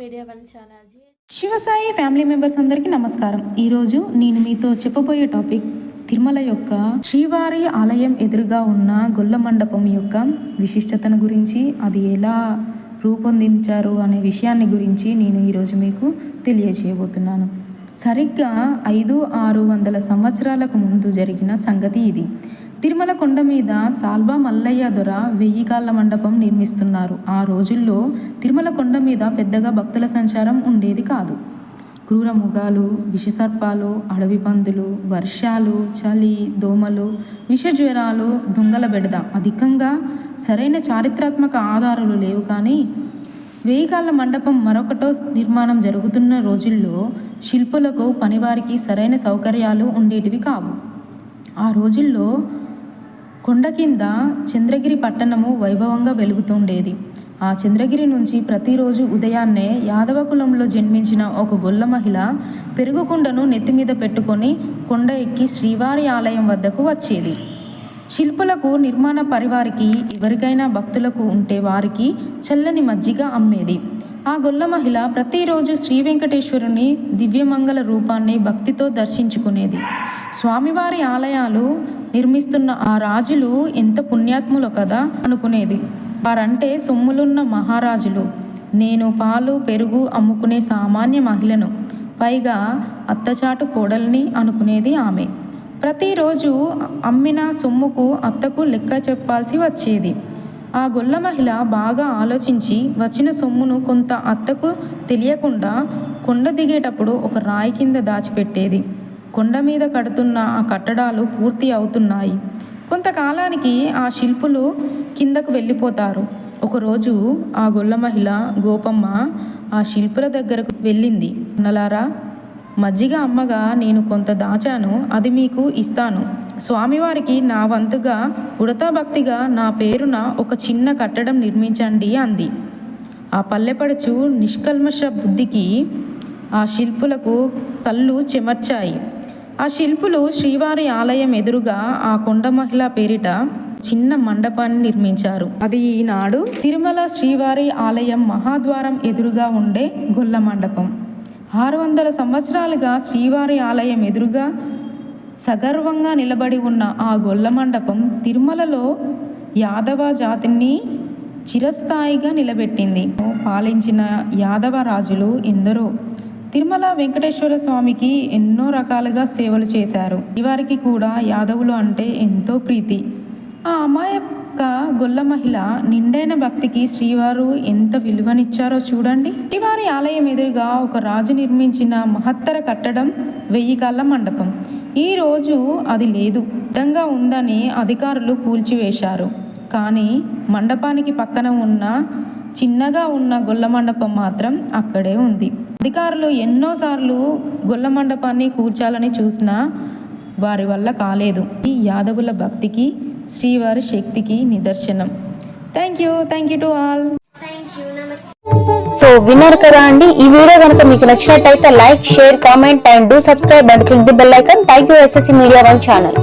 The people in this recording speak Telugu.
Media one channel Shivasai family members అందరికీ నమస్కారం. ఈరోజు నేను మీతో చెప్పబోయే టాపిక్ తిరుమల యొక్క శ్రీవారి ఆలయం ఎదురుగా ఉన్న గొల్ల మండపం యొక్క విశిష్టతను గురించి అది ఎలా రూపొందించారు అనే విషయాన్ని గురించి నేను ఈరోజు మీకు తెలియజేయబోతున్నాను. సరిగ్గా ఐదు ఆరు వందల సంవత్సరాలకు ముందు జరిగిన సంగతి ఇది. తిరుమల కొండ మీద సాల్వా మల్లయ్య దొర వెయ్యి కాళ్ళ మండపం నిర్మిస్తున్నారు. ఆ రోజుల్లో తిరుమల కొండ మీద పెద్దగా భక్తుల సంచారం ఉండేది కాదు. క్రూర మృగాలు విషసర్పాలు అడవి పందులు వర్షాలు చలి దోమలు విషజ్వరాలు దొంగల బెడద అధికంగా సరైన చారిత్రాత్మక ఆధారాలు లేవు కానీ వెయ్యి మండపం మరొకటో నిర్మాణం జరుగుతున్న రోజుల్లో శిల్పులకు పనివారికి సరైన సౌకర్యాలు ఉండేటివి కావు. ఆ రోజుల్లో కొండ కింద చంద్రగిరి పట్టణము వైభవంగా వెలుగుతుండేది. ఆ చంద్రగిరి నుంచి ప్రతిరోజు ఉదయాన్నే యాదవ కులంలో జన్మించిన ఒక గొల్ల మహిళ పెరుగుకుండను నెత్తి మీద పెట్టుకొని కొండ ఎక్కి శ్రీవారి ఆలయం వద్దకు వచ్చేది. శిల్పులకు నిర్మాణ పరివారికి ఎవరికైనా భక్తులకు ఉంటే వారికి చల్లని మజ్జిగ అమ్మేది. ఆ గొల్ల మహిళ ప్రతిరోజు శ్రీ వెంకటేశ్వరుని దివ్యమంగళ రూపాన్ని భక్తితో దర్శించుకునేది. స్వామివారి ఆలయాలు నిర్మిస్తున్న ఆ రాజులు ఎంత పుణ్యాత్ములు కదా అనుకునేది. వారంటే సొమ్ములున్న మహారాజులు. నేను పాలు పెరుగు అమ్ముకునే సామాన్య మహిళను. పైగా అత్తచాటు కోడల్ని అనుకునేది ఆమె. ప్రతిరోజు అమ్మిన సొమ్ముకు అత్తకు లెక్క చెప్పాల్సి వచ్చేది. ఆ గొల్ల మహిళ బాగా ఆలోచించి వచ్చిన సొమ్మును కొంత అత్తకు తెలియకుండా కొండ దిగేటప్పుడు ఒక రాయి కింద దాచిపెట్టేది. కొండ మీద కడుతున్న ఆ కట్టడాలు పూర్తి అవుతున్నాయి. కొంతకాలానికి ఆ శిల్పులు కిందకు వెళ్ళిపోతారు. ఒకరోజు ఆ గొల్ల మహిళ గోపమ్మ ఆ శిల్పుల దగ్గరకు వెళ్ళింది. నలారా మజ్జిగ అమ్మగా నేను కొంత దాచాను అది మీకు ఇస్తాను. స్వామివారికి నా వంతుగా ఉడతా భక్తిగా నా పేరున ఒక చిన్న కట్టడం నిర్మించండి అంది. ఆ పల్లెపడుచు నిష్కల్మష బుద్ధికి ఆ శిల్పులకు కళ్ళు చెమర్చాయి. ఆ శిల్పులు శ్రీవారి ఆలయం ఎదురుగా ఆ కొండ మహిళ పేరిట చిన్న మండపాన్ని నిర్మించారు. అది ఈనాడు తిరుమల శ్రీవారి ఆలయం మహాద్వారం ఎదురుగా ఉండే గొల్ల మండపం. ఆరు వందల సంవత్సరాలుగా శ్రీవారి ఆలయం ఎదురుగా సగర్వంగా నిలబడి ఉన్న ఆ గొల్ల మండపం తిరుమలలో యాదవ జాతిని చిరస్థాయిగా నిలబెట్టింది. పాలించిన యాదవ రాజులు ఎందరో తిరుమల వెంకటేశ్వర స్వామికి ఎన్నో రకాలుగా సేవలు చేశారు. వారికి కూడా యాదవులు అంటే ఎంతో ప్రీతి. ఆ అమాయక గొల్ల మహిళ నిండైన భక్తికి శ్రీవారు ఎంత విలువనిచ్చారో చూడండి. శ్రీవారి ఆలయం ఎదురుగా ఒక రాజు నిర్మించిన మహత్తర కట్టడం వెయ్యి కాళ్ళ మండపం. ఈ రోజు అది లేదు. అడ్డంగా ఉందని అధికారులు కూల్చివేశారు. కానీ మండపానికి పక్కన ఉన్న చిన్నగా ఉన్న గొల్ల మండపం మాత్రం అక్కడే ఉంది. అధికారులు ఎన్నోసార్లు గొల్ల మండపాన్ని కూర్చాలని చూసినా వారి వల్ల కాలేదు. ఈ యాదవుల భక్తికి శ్రీవారి శక్తికి నిదర్శనం. Thank you thank you to all. So విన్నారు కదా అండి? ఈ వీడియో కనుక మీకు నచ్చినట్టయితే like share comment and do subscribe and click the bell icon. Thank you SSC media one channel.